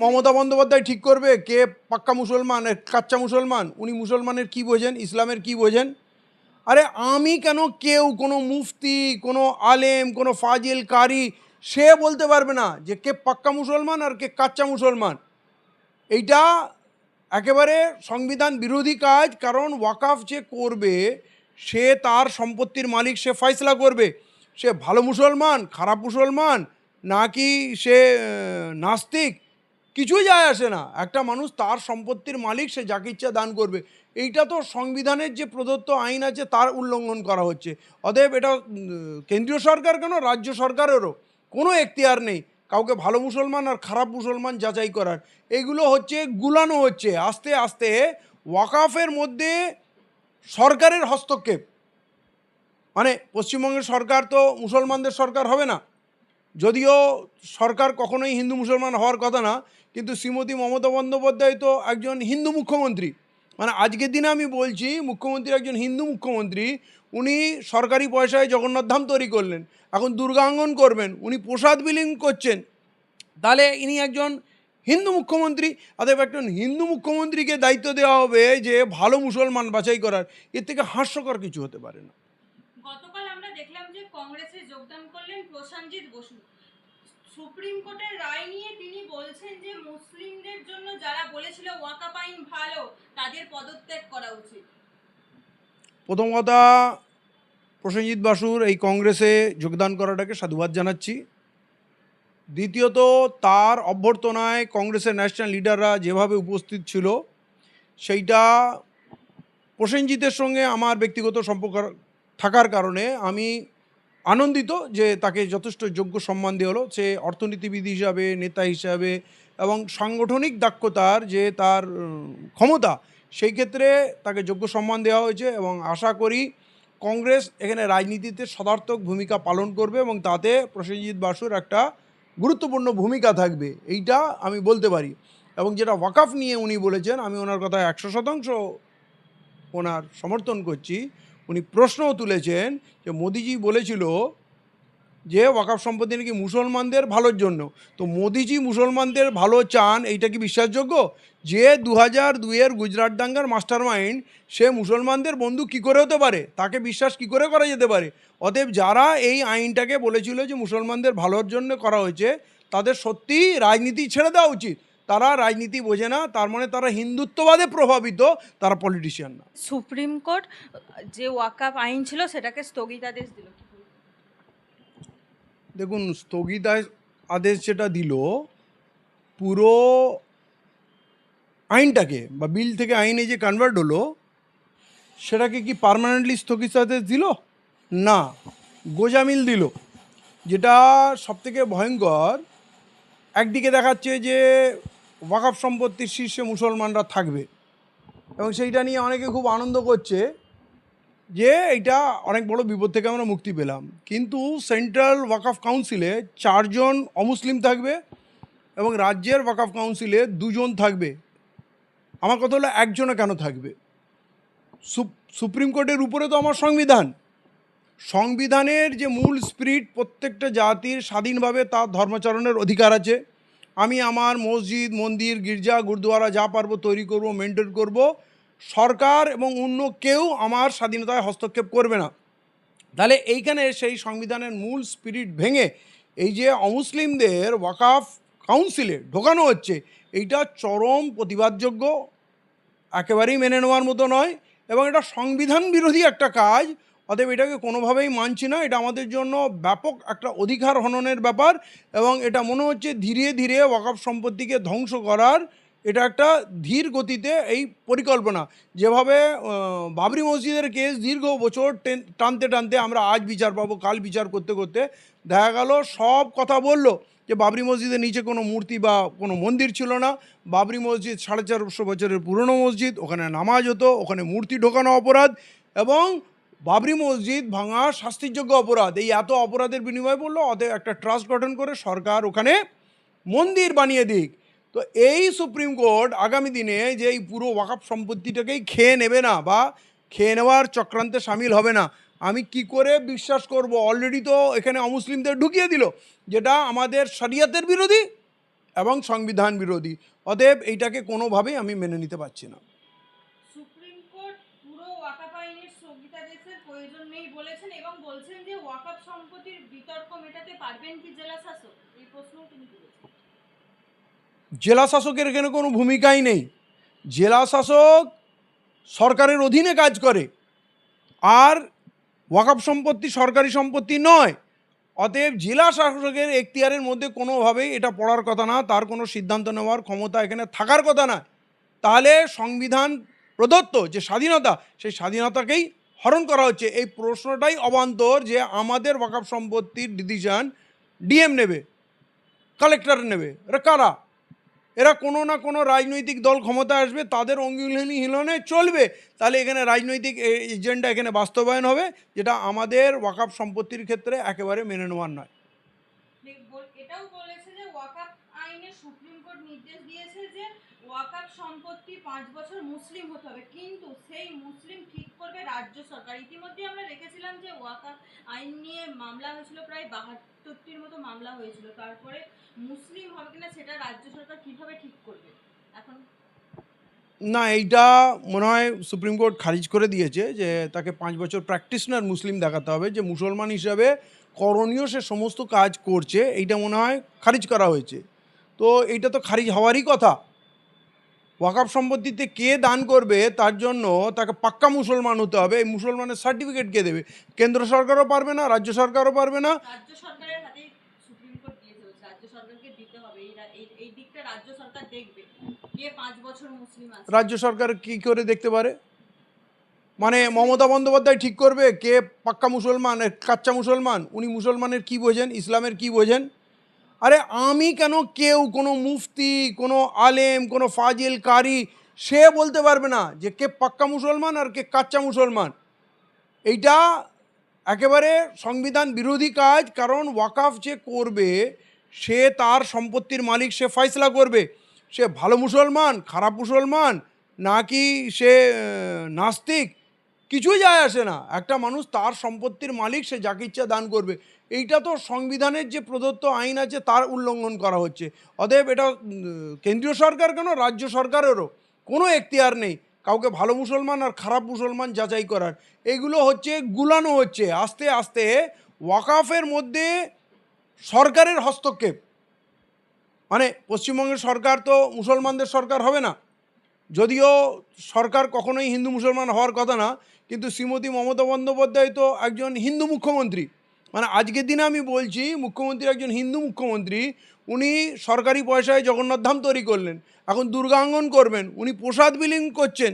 মমতা বন্দ্যোপাধ্যায় ঠিক করবে? কে পাক্কা মুসলমান? কাচ্চা মুসলমান? উনি মুসলমানের কি বোঝেন? ইসলামের কি বোঝেন? আরে আমি কেন কেউ, কোনো মুফতি, কোনো আলেম, কোনো ফাজিল কারি সে বলতে পারবে না যে কে পাক্কা মুসলমান আর কে কাচ্চা মুসলমান। এইটা একেবারে সংবিধান বিরোধী কাজ, কারণ ওয়াকাফ যে করবে, সে তার সম্পত্তির মালিক, সে ফয়সলা করবে। সে ভালো মুসলমান, খারাপ মুসলমান, নাকি সে নাস্তিক? কিছুই যায় আসে না। একটা মানুষ তার সম্পত্তির মালিক, সে যাকে ইচ্ছা দান করবে। এইটা তো সংবিধানের যে প্রদত্ত আইন আছে, তার উল্লঙ্ঘন করা হচ্ছে। অতএব এটা কেন্দ্রীয় সরকার কেন, রাজ্য সরকারেরও কোনো এখতিয়ার নেই কাউকে ভালো মুসলমান আর খারাপ মুসলমান যাচাই করার। এগুলো হচ্ছে, গুলানো হচ্ছে। আস্তে আস্তে ওয়াকাফের মধ্যে সরকারের হস্তক্ষেপ। মানে পশ্চিমবঙ্গের সরকার তো মুসলমানদের সরকার হবে না। যদিও সরকার কখনোই হিন্দু মুসলমান হওয়ার কথা না কিন্তু শ্রীমতী মমতা বন্দ্যোপাধ্যায় তো একজন হিন্দু মুখ্যমন্ত্রী। মানে আজকের দিনে আমি বলছি মুখ্যমন্ত্রী একজন হিন্দু মুখ্যমন্ত্রী, উনি সরকারি পয়সায় জগন্নাথ ধাম তৈরি করলেন, এখন দুর্গাঙ্গন করবেন, উনি প্রসাদ বিলিং করছেন। তাহলে ইনি একজন হিন্দু মুখ্যমন্ত্রী, অতএব একজন হিন্দু মুখ্যমন্ত্রীকে দায়িত্ব দেওয়া হবে যে ভালো মুসলমান বাছাই করার, এর থেকে হাস্যকর কিছু হতে পারে না। গতকাল আমরা দেখলাম যে কংগ্রেসে যোগদান করলেন বসু। সুপ্রিম কোর্টের রায় নিয়ে তিনি বলছেন যে মুসলিমদের জন্য যারা বলেছিল ওয়াকাপ আইন ভালো, তাদের পদত্যাগ করা উচিত। প্রথম কথা প্রসেনজিৎ বাসুর এই কংগ্রেসে যোগদান করাটাকে সাধুবাদ জানাচ্ছি। দ্বিতীয়ত, তার অভ্যর্থনায় কংগ্রেসের ন্যাশনাল লিডাররা যেভাবে উপস্থিত ছিল, সেইটা প্রসেনজিতের সঙ্গে আমার ব্যক্তিগত সম্পর্ক থাকার কারণে আমি আনন্দিত যে তাকে যথেষ্ট যোগ্য সম্মান দেওয়া হলো। সে অর্থনীতিবিদ হিসাবে, নেতা হিসাবে এবং সাংগঠনিক দক্ষতার যে তার ক্ষমতা, সেই ক্ষেত্রে তাকে যোগ্য সম্মান দেওয়া হয়েছে এবং আশা করি কংগ্রেস এখানে রাজনীতিতে সদার্থক ভূমিকা পালন করবে এবং তাতে প্রসেনজিৎ বাসুর একটা গুরুত্বপূর্ণ ভূমিকা থাকবে, এইটা আমি বলতে পারি। এবং যেটা ওয়াকাফ নিয়ে উনি বলেছেন, আমি ওনার কথা একশো শতাংশ ওনার সমর্থন করছি। উনি প্রশ্নও তুলেছেন যে মোদিজি বলেছিল যে ওয়াকাফ সম্পত্তি নাকি মুসলমানদের ভালোর জন্য। তো মোদিজি মুসলমানদের ভালো চান, এইটা কি বিশ্বাসযোগ্য? যে দু হাজার দুইয়ের গুজরাট দাঙ্গার মাস্টার মাইন্ড সে মুসলমানদের বন্ধু কী করে হতে পারে? তাকে বিশ্বাস কী করে করা যেতে পারে? অতএব যারা এই আইনটাকে বলেছিল যে মুসলমানদের ভালোর জন্য করা হয়েছে, তাদের সত্যি রাজনীতি ছেড়ে দেওয়া উচিত। তারা রাজনীতি বোঝে না তার মানে তারা হিন্দুত্ববাদে প্রভাবিত তারা পলিটিশিয়ান না। সুপ্রিম কোর্ট যে ওয়াকাপ আইন ছিল সেটাকে স্থগিতাদেশ দিল। দেখুন স্থগিত আদেশ যেটা দিল পুরো আইনটাকে বা বিল থেকে আইনে যে কনভার্ট হলো সেটাকে কি পার্মানেন্টলি স্থগিতাদেশ দিল? না গোজামিল দিল। যেটা সবথেকে ভয়ঙ্কর একদিকে দেখাচ্ছে যে ওয়াকাফ সম্পত্তির শীর্ষে মুসলমানরা থাকবে। এবং সেইটা নিয়ে অনেকে খুব আনন্দ করছে যে এটা অনেক বড় বিপদ থেকে আমরা মুক্তি পেলাম। কিন্তু সেন্ট্রাল ওয়াকফ কাউন্সিলে চারজন অমুসলিম থাকবে এবং রাজ্যের ওয়াকফ কাউন্সিলে দুজন থাকবে। আমার কথা হলো একজনও কেন থাকবে? সুপ- সুপ্রিম কোর্টের উপরে তো আমার সংবিধান। সংবিধানের যে মূল স্পিরিট প্রত্যেকটা জাতির স্বাধীনভাবে তার ধর্মাচরণের অধিকার আছে। আমি আমার মসজিদ, মন্দির, গির্জা, গুরুদুয়ারা যা পারব তৈরি করব, মেনটেন করব। সরকার এবং অন্য কেউ আমার স্বাধীনতায় হস্তক্ষেপ করবে না। তাহলে এইখানে সেই সংবিধানের মূল স্পিরিট ভেঙে এই যে অমুসলিমদের ওয়াকাফ কাউন্সিলে ঢোকানো হচ্ছে, এইটা চরম প্রতিবাদযোগ্য, একেবারেই মেনে নেওয়ার মতো নয়। এবং এটা সংবিধান বিরোধী একটা কাজ অতএব এটাকে কোনোভাবেই মানছি না, এটা আমাদের জন্য ব্যাপক একটা অধিকার হননের ব্যাপার এবং এটা মনে হচ্ছে ধীরে ধীরে ওয়াকফ সম্পত্তিকে ধ্বংস করার এটা একটা ধীর গতিতে এই পরিকল্পনা। যেভাবে বাবরি মসজিদের কেস দীর্ঘ বছর টানতে টানতে আমরা আজ বিচার পাবো, কাল বিচার করতে করতে দেখা গেল সব কথা বলল যে বাবরি মসজিদের নিচে কোনো মূর্তি বা কোনো মন্দির ছিল না। বাবরি মসজিদ সাড়ে চারশো বছরের পুরনো মসজিদ, ওখানে নামাজ হতো, ওখানে মূর্তি ঢোকানো অপরাধ এবং বাবরি মসজিদ ভাঙা শাস্তিযোগ্য অপরাধ। এই এত অপরাধের বিনিময় বলল, অতএব একটা ট্রাস্ট গঠন করে সরকার ওখানে মন্দির বানিয়ে দিক। তো এই সুপ্রিম কোর্ট আগামী দিনে যে এই পুরো ওয়াকফ সম্পত্তিটাকেই খেয়ে নেবে না বা খেয়ে নেওয়ার চক্রান্তে সামিল হবে না, আমি কি করে বিশ্বাস করব? অলরেডি তো এখানে অমুসলিমদের ঢুকিয়ে দিল, যেটা আমাদের শরিয়তের বিরোধী এবং সংবিধান বিরোধী। অতএব এইটাকে কোনোভাবেই আমি মেনে নিতে পারছি না। স্থগিতাদেশের প্রয়োজন নেই বলেছেন এবং বলছেন যে ওয়াকাপ সম্পত্তির বিতর্ক মেটাতে পারবেন কি জেলা শাসক? এই প্রশ্নও তিনি তুলেছেন। জেলা শাসকের এখানে কোনো ভূমিকাই নেই। জেলা শাসক সরকারের অধীনে কাজ করে। আর ওয়াকফ সম্পত্তি সরকারি সম্পত্তি নয়। অতএব জেলা শাসকের এখতিয়ারের মধ্যে কোনোভাবেই এটা পড়ার কথা না, তার কোনো সিদ্ধান্ত নেওয়ার ক্ষমতা এখানে থাকার কথা না। তাহলে সংবিধান প্রদত্ত যে স্বাধীনতা, সেই স্বাধীনতাকেই হরণ করা হচ্ছে। এই প্রশ্নটাই অবান্তর যে আমাদের ওয়াকফ সম্পত্তির ডিসিশন ডিএম নেবে কালেক্টর নেবে। এরা কারা? এরা কোনো না কোনো রাজনৈতিক দল ক্ষমতা আসবে, তাদের অঙ্গুলি হিলনে চলবে। তাহলে এখানে রাজনৈতিক এজেন্ডা এখানে বাস্তবায়ন হবে, যেটা আমাদের ওয়াকাফ সম্পত্তির ক্ষেত্রে একেবারে মেনে নেওয়ার নয় দেখ- বল- এটাও বলেছে যে ওয়াকাপ আইনে সুপ্রিম কোর্ট নির্দেশ দিয়েছে যে ওয়াকাপ সম্পত্তি পাঁচ বছর মুসলিম হতে হবে। কিন্তু সেই মুসলিম ঠিক করবে রাজ্য সরকার। ইতিমধ্যে আমরা দেখেছিলাম যে ওয়াকাপ আইন নিয়ে মামলা হয়েছিল, প্রায় বাহাত্তরটির মতো মামলা হয়েছিল। তারপরে মুসলিম হবে কিনা সেটা রাজ্য সরকার কীভাবে ঠিক করবে? এখন না, এইটা মনে হয় সুপ্রিম কোর্ট খারিজ করে দিয়েছে যে তাকে পাঁচ বছর প্র্যাকটিশনার মুসলিম দেখাতে হবে, যে মুসলমান হিসাবে করণীয় সে সমস্ত কাজ করছে, এইটা মনে হয় খারিজ করা হয়েছে। তো এইটা তো খারিজ হওয়ারই কথা। ওয়াকাপ সম্পত্তিতে কে দান করবে তার জন্য তাকে পাক্কা মুসলমান হতে হবে। এই মুসলমানের সার্টিফিকেট কে দেবে? কেন্দ্র সরকারও পারবে না রাজ্য সরকারও পারবে না। রাজ্য সরকার কে করে দেখতে পারে? মানে মমতা বন্দ্যোপাধ্যায় ঠিক করবে? কে পাক্কা মুসলমান কাচ্চা মুসলমান? উনি মুসলমানের কি বোঝেন? ইসলামের কি বোঝেন? আরে আমি কেন কেউ, কোনো মুফতি, কোনো আলেম, কোনো ফাজিল কারি সে বলতে পারবে না যে কে পাক্কা মুসলমান আর কে কাচ্চা মুসলমান। এইটা একেবারে সংবিধান বিরোধী কাজ, কারণ ওয়াকাফ যে করবে, সে তার সম্পত্তির মালিক, সে ফয়সলা করবে। সে ভালো মুসলমান, খারাপ মুসলমান, নাকি সে নাস্তিক? কিছুই যায় আসে না। একটা মানুষ তার সম্পত্তির মালিক, সে যাকে ইচ্ছা দান করবে। এইটা তো সংবিধানের যে প্রদত্ত আইন আছে, তার উল্লঙ্ঘন করা হচ্ছে। অতএব এটা কেন্দ্রীয় সরকার কেন, রাজ্য সরকারেরও কোনো এখতিয়ার নেই কাউকে ভালো মুসলমান আর খারাপ মুসলমান যাচাই করার। এগুলো হচ্ছে, গুলানো হচ্ছে। আস্তে আস্তে ওয়াকাফের মধ্যে সরকারের হস্তক্ষেপ। মানে পশ্চিমবঙ্গের সরকার তো মুসলমানদের সরকার হবে না। যদিও সরকার কখনোই হিন্দু মুসলমান হওয়ার কথা না, কিন্তু শ্রীমতী মমতা বন্দ্যোপাধ্যায় তো একজন হিন্দু মুখ্যমন্ত্রী। মানে আজকের দিনে আমি বলছি মুখ্যমন্ত্রী একজন হিন্দু মুখ্যমন্ত্রী, উনি সরকারি পয়সায় জগন্নাথ ধাম তৈরি করলেন। এখন দুর্গাঙ্গন করবেন, উনি প্রসাদ বিলিং করছেন।